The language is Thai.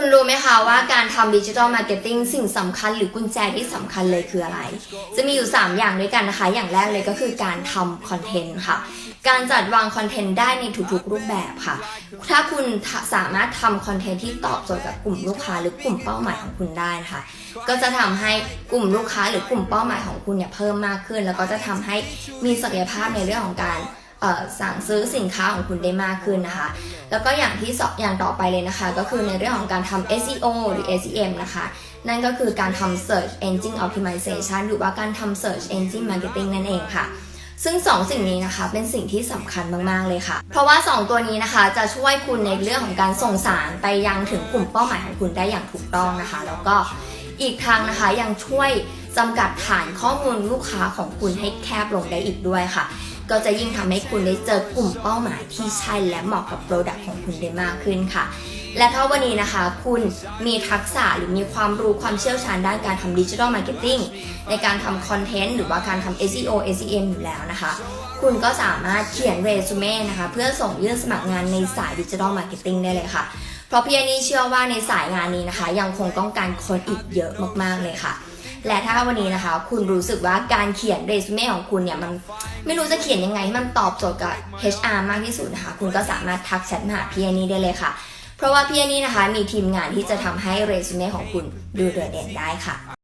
คุณรู้ไหมคะว่าการทำดิจิทัลมาร์เก็ตติ้งสิ่งสำคัญหรือกุญแจที่สำคัญเลยคืออะไร จะมีอยู่ 3 อย่างด้วยกันนะคะ อย่างแรกเลยก็คือการทำคอนเทนต์ค่ะ การจัดวางคอนเทนต์ได้ในทุกๆรูปแบบค่ะ ถ้าคุณสามารถทำคอนเทนต์ที่ตอบโจทย์กับกลุ่มลูกค้าหรือกลุ่มเป้าหมายของคุณได้นะคะ ก็จะทำให้กลุ่มลูกค้าหรือกลุ่มเป้าหมายของคุณเนี่ยเพิ่มมากขึ้น แล้วก็จะทำให้มีศักยภาพในเรื่องของการ สั่งซื้อสินค้าของคุณได้มากขึ้นนะคะ แล้วก็อย่างที่สองอย่างต่อไปเลยนะคะ ก็คือในเรื่องของการทำ SEO หรือ SEM นะคะ นั่นก็คือการทำ Search Engine Optimization หรือว่าการทำ Search Engine Marketing นั่นเองค่ะซึ่ง2สิ่งนี้นะคะเป็นสิ่งที่สำคัญมากๆเลยค่ะ เพราะว่า 2 ตัวนี้นะคะจะช่วยคุณในเรื่องของการส่งสารไปยังถึงกลุ่มเป้าหมายของคุณได้อย่างถูกต้องนะคะ แล้วก็อีกทางนะคะยังช่วยจำกัดฐานข้อมูลลูกค้าของคุณให้แคบลงได้อีกด้วยค่ะ ก็จะยิ่งทำให้คุณได้เจอกลุ่มเป้าหมายที่ใช่และเหมาะกับโปรดักต์ของคุณได้มากขึ้นค่ะ และถ้าวันนี้นะคะ คุณมีทักษะหรือมีความรู้ความเชี่ยวชาญด้านการทำดิจิทัลมาร์เก็ตติ้งในการทำคอนเทนต์หรือว่าการทำ SEO SEM อยู่แล้วนะคะ คุณก็สามารถเขียนเรซูเม่นะคะ เพื่อส่งยื่นสมัครงานในสายดิจิทัลมาร์เก็ตติ้งได้เลยค่ะเพราะพี่อันนี่เชื่อว่าในสายงานนี้นะคะ ยังคงต้องการคนอีกเยอะมากๆเลยค่ะ และถ้าวันนี้นะคะ คุณรู้สึกว่าการเขียนเรซูเม่ของคุณเนี่ยมันไม่รู้จะเขียนยังไงให้มันตอบโจทย์กับ HR มากที่สุดนะคะ คุณก็สามารถทักแชทมาหาพี่อันนี่ได้เลยค่ะ เพราะว่าพี่อันนี่นะคะมีทีมงานที่จะทำให้เรซูเม่ของคุณดูโดดเด่นได้ค่ะ